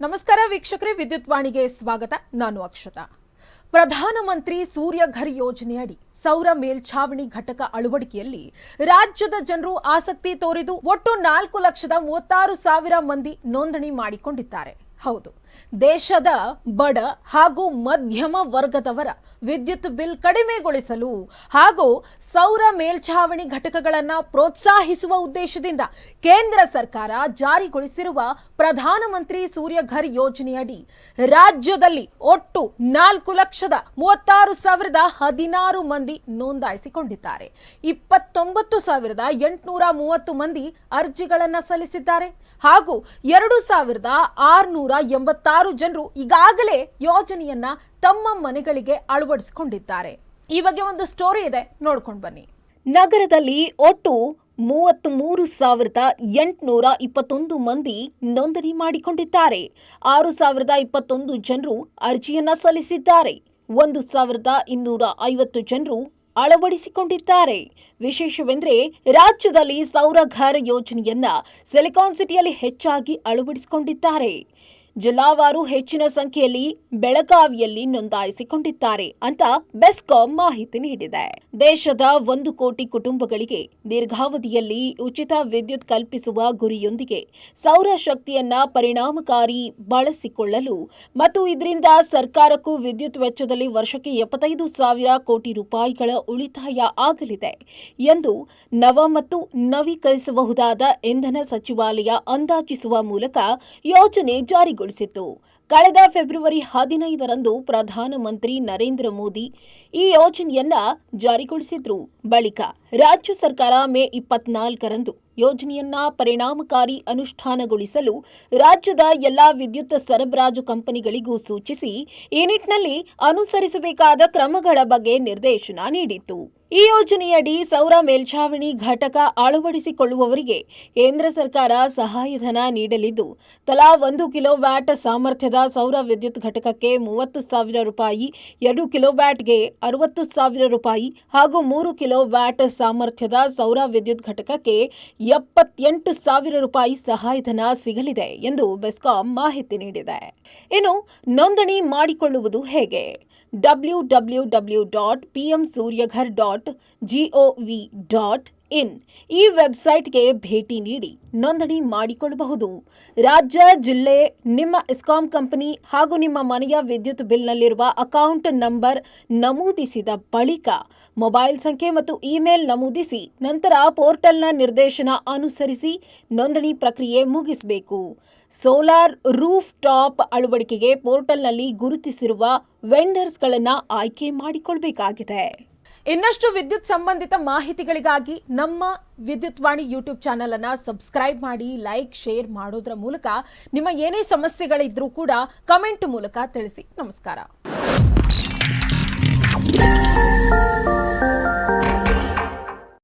ನಮಸ್ಕಾರ ವೀಕ್ಷಕರೇ, ವಿದ್ಯುತ್ ವಾಣಿಗೆ ಸ್ವಾಗತ. ನಾನು ಅಕ್ಷತಾ. ಪ್ರಧಾನಮಂತ್ರಿ ಸೂರ್ಯಘರ್ ಯೋಜನೆಯಡಿ ಸೌರ ಮೇಲ್ಛಾವಣಿ ಘಟಕ ಅಳವಡಿಕೆಯಲ್ಲಿ ರಾಜ್ಯದ ಜನರು ಆಸಕ್ತಿ ತೋರಿದು ಒಟ್ಟು ನಾಲ್ಕು ಲಕ್ಷದ ಮೂವತ್ತಾರು ಸಾವಿರ ಮಂದಿ ನೋಂದಣಿ ಮಾಡಿಕೊಂಡಿದ್ದಾರೆ. ಹೌದು. ದೇಶದ ಬಡ ಹಾಗೂ ಮಧ್ಯಮ ವರ್ಗದವರ ವಿದ್ಯುತ್ ಬಿಲ್ ಕಡಿಮೆಗೊಳಿಸಲು ಹಾಗೂ ಸೌರ ಮೇಲ್ಛಾವಣಿ ಘಟಕಗಳನ್ನು ಪ್ರೋತ್ಸಾಹಿಸುವ ಉದ್ದೇಶದಿಂದ ಕೇಂದ್ರ ಸರ್ಕಾರ ಜಾರಿಗೊಳಿಸಿರುವ ಪ್ರಧಾನಮಂತ್ರಿ ಸೂರ್ಯಘರ್ ಯೋಜನೆಯಡಿ ರಾಜ್ಯದಲ್ಲಿ ಒಟ್ಟು ನಾಲ್ಕು ಲಕ್ಷದ ಮೂವತ್ತಾರು ಸಾವಿರದ ಹದಿನಾರು ಮಂದಿ ನೋಂದಾಯಿಸಿಕೊಂಡಿದ್ದಾರೆ. ಇಪ್ಪತ್ತೊಂಬತ್ತು ಸಾವಿರದ ಎಂಟುನೂರ ಮೂವತ್ತು ಮಂದಿ ಅರ್ಜಿಗಳನ್ನು ಸಲ್ಲಿಸಿದ್ದಾರೆ ಹಾಗೂ ಎರಡು ಸಾವಿರದ ಆರುನೂರ ಎಂಬತ್ತಾರು ಜನರು ಈಗಾಗಲೇ ಯೋಜನೆಯನ್ನ ತಮ್ಮ ಮನೆಗಳಿಗೆ ಅಳವಡಿಸಿಕೊಂಡಿದ್ದಾರೆ. ಈ ಬಗ್ಗೆ ಒಂದು ಸ್ಟೋರಿ ಇದೆ, ನೋಡ್ಕೊಂಡು ಬನ್ನಿ. ನಗರದಲ್ಲಿ ಒಟ್ಟು ಮೂವತ್ತ್ ಮೂರು ಸಾವಿರದ ಎಂಟುನೂರ ಇಪ್ಪತ್ತೊಂದು ಮಂದಿ ನೋಂದಣಿ ಮಾಡಿಕೊಂಡಿದ್ದಾರೆ. ಆರು ಸಾವಿರದ ಇಪ್ಪತ್ತೊಂದು ಜನರು ಅರ್ಜಿಯನ್ನ ಸಲ್ಲಿಸಿದ್ದಾರೆ. ಒಂದು ಸಾವಿರದ ಇನ್ನೂರ ಐವತ್ತು ಜನರು ಅಳವಡಿಸಿಕೊಂಡಿದ್ದಾರೆ. ವಿಶೇಷವೆಂದರೆ, ರಾಜ್ಯದಲ್ಲಿ ಸೌರಘರ ಯೋಜನೆಯನ್ನ ಸಿಲಿಕಾನ್ ಸಿಟಿಯಲ್ಲಿ ಹೆಚ್ಚಾಗಿ ಅಳವಡಿಸಿಕೊಂಡಿದ್ದಾರೆ. ಜಿಲ್ಲಾವಾರು ಹೆಚ್ಚಿನ ಸಂಖ್ಯೆಯಲ್ಲಿ ಬೆಳಗಾವಿಯಲ್ಲಿ ನೋಂದಾಯಿಸಿಕೊಂಡಿದ್ದಾರೆ ಅಂತ ಬೆಸ್ಕಾಂ ಮಾಹಿತಿ ನೀಡಿದೆ. ದೇಶದ ಒಂದು ಕೋಟಿ ಕುಟುಂಬಗಳಿಗೆ ದೀರ್ಘಾವಧಿಯಲ್ಲಿ ಉಚಿತ ವಿದ್ಯುತ್ ಕಲ್ಪಿಸುವ ಗುರಿಯೊಂದಿಗೆ ಸೌರ ಶಕ್ತಿಯನ್ನ ಪರಿಣಾಮಕಾರಿ ಬಳಸಿಕೊಳ್ಳಲು ಮತ್ತು ಇದರಿಂದ ಸರ್ಕಾರಕ್ಕೂ ವಿದ್ಯುತ್ ವೆಚ್ಚದಲ್ಲಿ ವರ್ಷಕ್ಕೆ ಎಪ್ಪತ್ತೈದು ಸಾವಿರ ಕೋಟಿ ರೂಪಾಯಿಗಳ ಉಳಿತಾಯ ಆಗಲಿದೆ ಎಂದು ನವ ಮತ್ತು ನವೀಕರಿಸಬಹುದಾದ ಇಂಧನ ಸಚಿವಾಲಯ ಅಂದಾಜಿಸುವ ಮೂಲಕ ಯೋಜನೆ ಜಾರಿಗೊಳಿಸಿತ್ತು ಕಳೆದ ಫೆಬ್ರವರಿ ಹದಿನೈದರಂದು ಪ್ರಧಾನಮಂತ್ರಿ ನರೇಂದ್ರ ಮೋದಿ ಈ ಯೋಜನೆಯನ್ನ ಜಾರಿಗೊಳಿಸಿದ್ರು. ಬಳಿಕ ರಾಜ್ಯ ಸರ್ಕಾರ ಮೇ ಇಪ್ಪತ್ನಾಲ್ಕರಂದು ಯೋಜನೆಯನ್ನ ಪರಿಣಾಮಕಾರಿ ಅನುಷ್ಠಾನಗೊಳಿಸಲು ರಾಜ್ಯದ ಎಲ್ಲಾ ವಿದ್ಯುತ್ ಸರಬರಾಜು ಕಂಪನಿಗಳಿಗೂ ಸೂಚಿಸಿ, ಈ ನಿಟ್ಟಿನಲ್ಲಿ ಅನುಸರಿಸಬೇಕಾದ ಕ್ರಮಗಳ ಬಗ್ಗೆ ನಿರ್ದೇಶನ ನೀಡಿತ್ತು. ಈ ಯೋಜನೆಯಡಿ ಸೌರ ಮೇಲ್ಛಾವಣಿ ಘಟಕ ಅಳವಡಿಸಿಕೊಳ್ಳುವವರಿಗೆ ಕೇಂದ್ರ ಸರ್ಕಾರ ಸಹಾಯಧನ ನೀಡಲಿದ್ದು, ತಲಾ ಒಂದು ಕಿಲೋವ್ಯಾಟ್ ಸಾಮರ್ಥ್ಯದ ಸೌರ ವಿದ್ಯುತ್ ಘಟಕಕ್ಕೆ ಮೂವತ್ತು ಸಾವಿರ ರೂಪಾಯಿ, ಎರಡು ಕಿಲೋವ್ಯಾಟ್ಗೆ ಅರವತ್ತು ಸಾವಿರ ರೂಪಾಯಿ ಹಾಗೂ ಮೂರು ಕಿಲೋವ್ಯಾಟ್ ಸಾಮರ್ಥ್ಯದ ಸೌರ ವಿದ್ಯುತ್ ಘಟಕಕ್ಕೆ ಎಪ್ಪತ್ತೆಂಟು ಸಾವಿರ ರೂಪಾಯಿ ಸಹಾಯಧನ ಸಿಗಲಿದೆ ಎಂದು ಬೆಸ್ಕಾಂ ಮಾಹಿತಿ ನೀಡಿದೆ. ಇನ್ನು ನೋಂದಣಿ ಮಾಡಿಕೊಳ್ಳುವುದು ಹೇಗೆ? W W W dot PM Suryaghar dot GOV dot in ಈ ವೆಬ್ಸೈಟ್ಗೆ ಭೇಟಿ ನೀಡಿ ನೋಂದಣಿ ಮಾಡಿಕೊಳ್ಳಬಹುದು. ರಾಜ್ಯ, ಜಿಲ್ಲೆ, ನಿಮ್ಮ ಇಸ್ಕಾಂ ಕಂಪನಿ ಹಾಗೂ ನಿಮ್ಮ ಮನೆಯ ವಿದ್ಯುತ್ ಬಿಲ್ನಲ್ಲಿರುವ ಅಕೌಂಟ್ ನಂಬರ್ ನಮೂದಿಸಿದ ಬಳಿಕ ಮೊಬೈಲ್ ಸಂಖ್ಯೆ ಮತ್ತು ಇಮೇಲ್ ನಮೂದಿಸಿ ನಂತರ ಪೋರ್ಟಲ್ನ ನಿರ್ದೇಶನ ಅನುಸರಿಸಿ ನೋಂದಣಿ ಪ್ರಕ್ರಿಯೆ ಮುಗಿಸಬೇಕು. ಸೋಲಾರ್ ರೂಫ್ ಟಾಪ್ ಅಳವಡಿಕೆಗೆ ಪೋರ್ಟಲ್ನಲ್ಲಿ ಗುರುತಿಸಿರುವ ವೆಂಡರ್ಸ್ಗಳನ್ನು ಆಯ್ಕೆ ಮಾಡಿಕೊಳ್ಬೇಕಾಗಿದೆ. ಇನ್ನಷ್ಟು ವಿದ್ಯುತ್ ಸಂಬಂಧಿತ ಮಾಹಿತಿಗಳಿಗಾಗಿ ನಮ್ಮ ವಿದ್ಯುತ್ ವಾಣಿ ಯೂಟ್ಯೂಬ್ ಚಾನೆಲ್ ಅನ್ನ ಸಬ್ಸ್ಕ್ರೈಬ್ ಮಾಡಿ, ಲೈಕ್, ಶೇರ್ ಮಾಡೋದ್ರ ಮೂಲಕ ನಿಮ್ಮ ಏನೇ ಸಮಸ್ಯೆಗಳಿದ್ರೂ ಕೂಡ ಕಮೆಂಟ್ ಮೂಲಕ ತಿಳಿಸಿ. ನಮಸ್ಕಾರ.